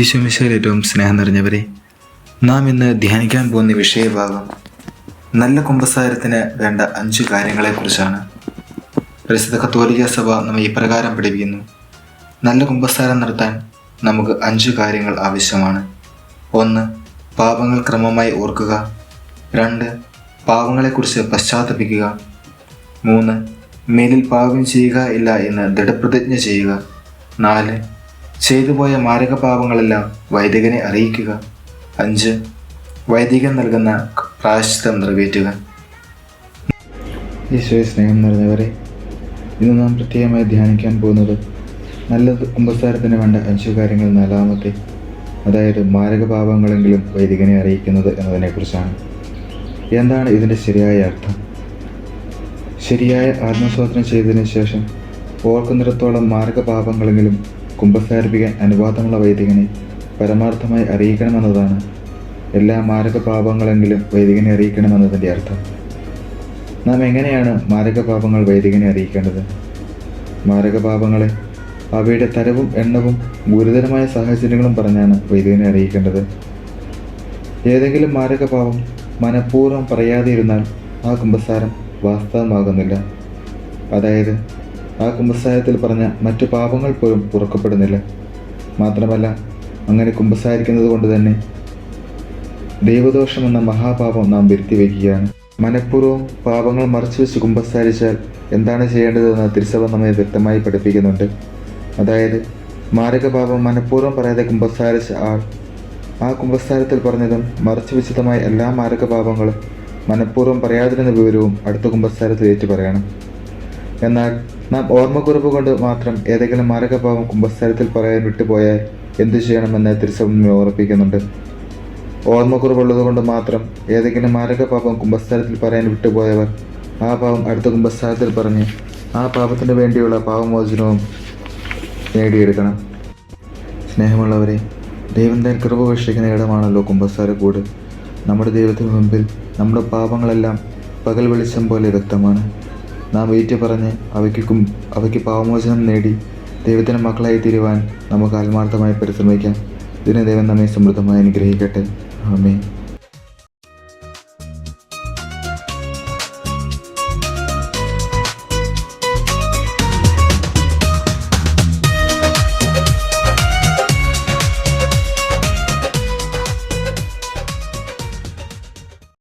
ഈശോമിശയിൽ ഏറ്റവും സ്നേഹം നിറഞ്ഞവരെ നാം ഇന്ന് ധ്യാനിക്കാൻ പോകുന്ന വിഷയഭാഗം നല്ല കുമ്പസാരത്തിന് വേണ്ട അഞ്ച് കാര്യങ്ങളെക്കുറിച്ചാണ്. പ്രസിദ്ധ കത്തോലിക സഭ നമ്മെ ഇപ്രകാരം പഠിപ്പിക്കുന്നു. നല്ല കുമ്പസാരം നടത്താൻ നമുക്ക് അഞ്ച് കാര്യങ്ങൾ ആവശ്യമാണ്. ഒന്ന് പാപങ്ങൾ ക്രമമായി ഓർക്കുക. രണ്ട് പാപങ്ങളെക്കുറിച്ച് പശ്ചാത്തപിക്കുക. മൂന്ന് മേലിൽ പാപം ചെയ്യുക ഇല്ല എന്ന് ദൃഢപ്രതിജ്ഞ ചെയ്യുക. നാല് ചെയ്തുപോയ മാരക പാപങ്ങളെല്ലാം വൈദികനെ അറിയിക്കുക. അഞ്ച് വൈദികൻ നൽകുന്ന പ്രായശ്ചിത്തം നിറവേറ്റുക. ഈശോയെ സ്നേഹം നിറഞ്ഞവരെ ഇന്ന് നാം പ്രത്യേകമായി ധ്യാനിക്കാൻ പോകുന്നത് നല്ല കുമ്പസാരത്തിന് വേണ്ട അഞ്ചു കാര്യങ്ങൾ നാലാമത്തെ അതായത് മാരകഭാവങ്ങളെങ്കിലും വൈദികനെ അറിയിക്കുന്നത് എന്നതിനെക്കുറിച്ചാണ്. എന്താണ് ഇതിന്റെ ശരിയായ അർത്ഥം? ശരിയായ ആത്മസ്വാതന്ത്ര്യം ചെയ്തതിനു ശേഷം ഓർക്കുന്നിടത്തോളം മാർഗപാപങ്ങളെങ്കിലും കുംഭസാരിപ്പിക്കാൻ അനുവാദമുള്ള വൈദികനെ പരമാർത്ഥമായി അറിയിക്കണമെന്നതാണ്. എല്ലാ മാരകപാപങ്ങളെങ്കിലും വൈദികനെ അറിയിക്കണമെന്നതിന്റെ അർത്ഥം. നാം എങ്ങനെയാണ് മാരകപാപങ്ങൾ വൈദികനെ അറിയിക്കേണ്ടത്? മാരകപാപങ്ങളെ അവയുടെ തരവും എണ്ണവും ഗുരുതരമായ സാഹചര്യങ്ങളും പറഞ്ഞാണ് വൈദികനെ അറിയിക്കേണ്ടത്. ഏതെങ്കിലും മാരക പാപം മനഃപൂർവം പറയാതെ ഇരുന്നാൽ ആ കുമ്പസാരം വാസ്തവമാകുന്നില്ല. അതായത് ആ കുമ്പസാരത്തിൽ പറഞ്ഞ മറ്റു പാപങ്ങൾ പോലും പുറക്കപ്പെടുന്നില്ല മാത്രമല്ല അങ്ങനെ കുമ്പസാരിക്കുന്നത് കൊണ്ട് തന്നെ ദൈവദോഷം എന്ന മഹാപാപം നാം വരുത്തി വയ്ക്കുകയാണ്. മനഃപൂർവം പാപങ്ങൾ മറച്ചു വെച്ച് കുമ്പസാരിച്ചാൽ എന്താണ് ചെയ്യേണ്ടതെന്ന് തിരുസഭ നമ്മെ വ്യക്തമായി പഠിപ്പിക്കുന്നുണ്ട്. അതായത് മാരകപാപം മനഃപൂർവം പറയാതെ കുമ്പസാരിച്ച ആൾ ആ കുമ്പസാരത്തിൽ പറഞ്ഞതും മറച്ചു വിശദമായ എല്ലാ മാരകപാപങ്ങളും മനഃപൂർവം പറയാതിരുന്ന വിവരവും അടുത്ത കുമ്പസാരത്തിൽ ഏറ്റു പറയണം. എന്നാൽ നാം ഓർമ്മക്കുറിപ്പ് കൊണ്ട് മാത്രം ഏതെങ്കിലും മാരകഭാവം കുമ്പസാരത്തിൽ പറയാൻ വിട്ടുപോയാൽ എന്തു ചെയ്യണമെന്ന് തിരുസഭ ഓർപ്പിക്കുന്നുണ്ട് ഓർമ്മക്കുറിവുള്ളത് കൊണ്ട് മാത്രം ഏതെങ്കിലും മാരകപാപം കുംഭസ്ഥാനത്തിൽ പറയാൻ വിട്ടുപോയവർ ആ പാപം അടുത്ത കുംഭസ്ഥാനത്തിൽ പറഞ്ഞ് ആ പാപത്തിന് വേണ്ടിയുള്ള പാപമോചനവും നേടിയെടുക്കണം. സ്നേഹമുള്ളവരെ ദൈവം തൻ കൃപ വീക്ഷിക്കുന്ന ഇടമാണല്ലോ കുമ്പസാരക്കൂട് നമ്മുടെ ദൈവത്തിന് മുമ്പിൽ നമ്മുടെ പാപങ്ങളെല്ലാം പകൽ വെളിച്ചം പോലെ വ്യക്തമാണ് നാം ഏറ്റു പറഞ്ഞ് അവയ്ക്കും അവയ്ക്ക് പാപമോചനം നേടി ദൈവത്തിന്റെ മക്കളായി തീരുവാൻ നമുക്ക് ആത്മാർത്ഥമായി പരിശ്രമിക്കാം. ഇതിനെ ദൈവം നമ്മെ സമൃദ്ധമായി അനുഗ്രഹിക്കട്ടെ. ആമേ